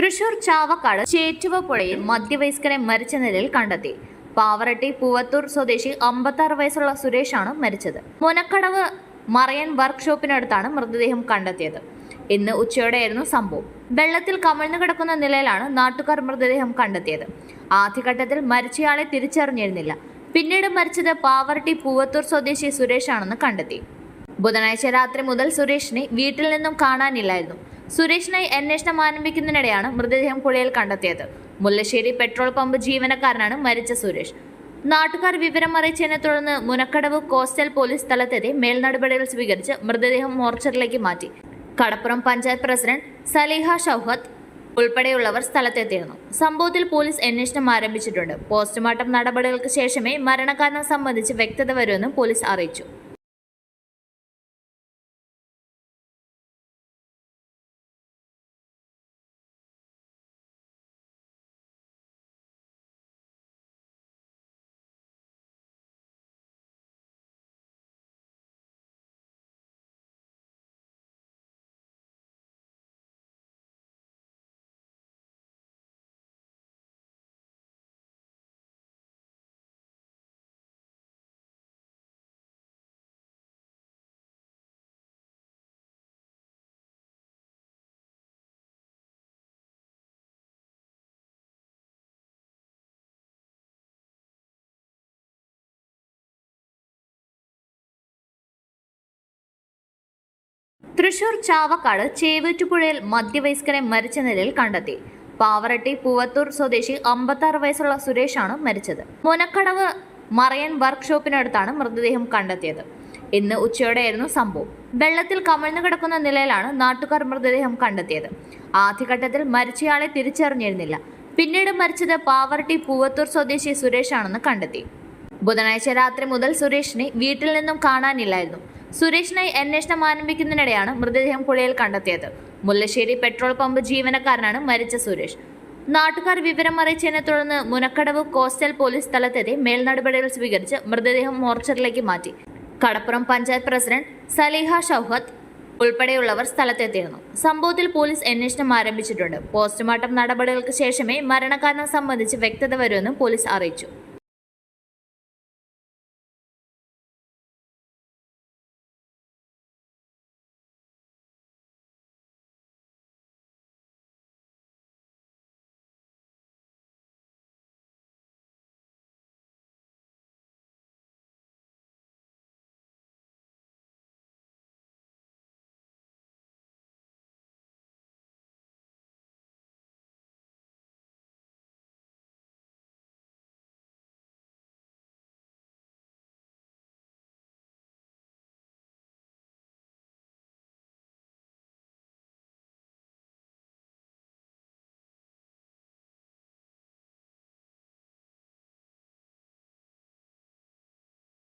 തൃശൂർ ചാവക്കാട് ചേറ്റുവ പുഴയിൽ മധ്യവയസ്കനെ മരിച്ച നിലയിൽ കണ്ടെത്തി. പാവറട്ടി പൂവത്തൂർ സ്വദേശി അമ്പത്താറ് വയസ്സുള്ള സുരേഷാണ് മരിച്ചത്. മുനക്കടവ് മറയൻ വർക്ക്ഷോപ്പിനടുത്താണ് മൃതദേഹം കണ്ടെത്തിയത്. ഇന്ന് ഉച്ചയോടെയായിരുന്നു സംഭവം. വെള്ളത്തിൽ കമഴ്ന്നു കിടക്കുന്ന നിലയിലാണ് നാട്ടുകാർ മൃതദേഹം കണ്ടെത്തിയത്. ആദ്യഘട്ടത്തിൽ മരിച്ചയാളെ തിരിച്ചറിഞ്ഞിരുന്നില്ല. പിന്നീട് മരിച്ചത് പാവറട്ടി പൂവത്തൂർ സ്വദേശി സുരേഷാണെന്ന് കണ്ടെത്തി. ബുധനാഴ്ച രാത്രി മുതൽ സുരേഷിനെ വീട്ടിൽ നിന്നും കാണാനില്ലായിരുന്നു. സുരേഷിനായി അന്വേഷണം ആരംഭിക്കുന്നതിനിടെയാണ് മൃതദേഹം പുഴയിൽ കണ്ടെത്തിയത്. മുല്ലശ്ശേരി പെട്രോൾ പമ്പ് ജീവനക്കാരനാണ് മരിച്ച സുരേഷ്. നാട്ടുകാർ വിവരം അറിയിച്ചതിനെ തുടർന്ന് മുനക്കടവ് കോസ്റ്റൽ പോലീസ് സ്ഥലത്തെത്തി മേൽനടപടികൾ സ്വീകരിച്ച് മൃതദേഹം മോർച്ചറിലേക്ക് മാറ്റി. കടപ്പുറം പഞ്ചായത്ത് പ്രസിഡന്റ് സലീഹ ഷൗഹത്ത് ഉൾപ്പെടെയുള്ളവർ സ്ഥലത്തെത്തിയിരുന്നു. സംഭവത്തിൽ പോലീസ് അന്വേഷണം ആരംഭിച്ചിട്ടുണ്ട്. പോസ്റ്റ്മോർട്ടം നടപടികൾക്ക് ശേഷമേ മരണകാരണം സംബന്ധിച്ച് വ്യക്തത വരുമെന്നും പോലീസ് അറിയിച്ചു. തൃശൂർ ചാവക്കാട് ചേവേറ്റുപുഴയിൽ മധ്യവയസ്കനെ മരിച്ച നിലയിൽ കണ്ടെത്തി. പാവറട്ടി പൂവത്തൂർ സ്വദേശി അമ്പത്താറ് വയസ്സുള്ള സുരേഷാണ് മരിച്ചത്. മുനക്കടവ് മറയൻ വർക്ക്ഷോപ്പിനടുത്താണ് മൃതദേഹം കണ്ടെത്തിയത്. ഇന്ന് ഉച്ചയോടെയായിരുന്നു സംഭവം. വെള്ളത്തിൽ കമഴ്ന്നു കിടക്കുന്ന നിലയിലാണ് നാട്ടുകാർ മൃതദേഹം കണ്ടെത്തിയത്. ആദ്യഘട്ടത്തിൽ മരിച്ചയാളെ തിരിച്ചറിഞ്ഞിരുന്നില്ല. പിന്നീട് മരിച്ചത് പാവറട്ടി പൂവത്തൂർ സ്വദേശി സുരേഷാണെന്ന് കണ്ടെത്തി. ബുധനാഴ്ച രാത്രി മുതൽ സുരേഷിനെ വീട്ടിൽ നിന്നും കാണാനില്ലായിരുന്നു. സുരേഷിനായി അന്വേഷണം ആരംഭിക്കുന്നതിനിടെയാണ് മൃതദേഹം പുഴയിൽ കണ്ടെത്തിയത്. മുല്ലശ്ശേരി പെട്രോൾ പമ്പ് ജീവനക്കാരനാണ് മരിച്ച സുരേഷ്. നാട്ടുകാർ വിവരം അറിയിച്ചതിനെ തുടർന്ന് മുനക്കടവ് കോസ്റ്റൽ പോലീസ് സ്ഥലത്തെത്തി മേൽനടപടികൾ സ്വീകരിച്ച് മൃതദേഹം മോർച്ചറിലേക്ക് മാറ്റി. കടപ്പുറം പഞ്ചായത്ത് പ്രസിഡന്റ് സലീഹ ഷൗഹത്ത് ഉൾപ്പെടെയുള്ളവർ സ്ഥലത്തെത്തിയിരുന്നു. സംഭവത്തിൽ പോലീസ് അന്വേഷണം ആരംഭിച്ചിട്ടുണ്ട്. പോസ്റ്റ്മോർട്ടം നടപടികൾക്ക് ശേഷമേ മരണകാരണം സംബന്ധിച്ച് വ്യക്തത വരുമെന്നും പോലീസ് അറിയിച്ചു.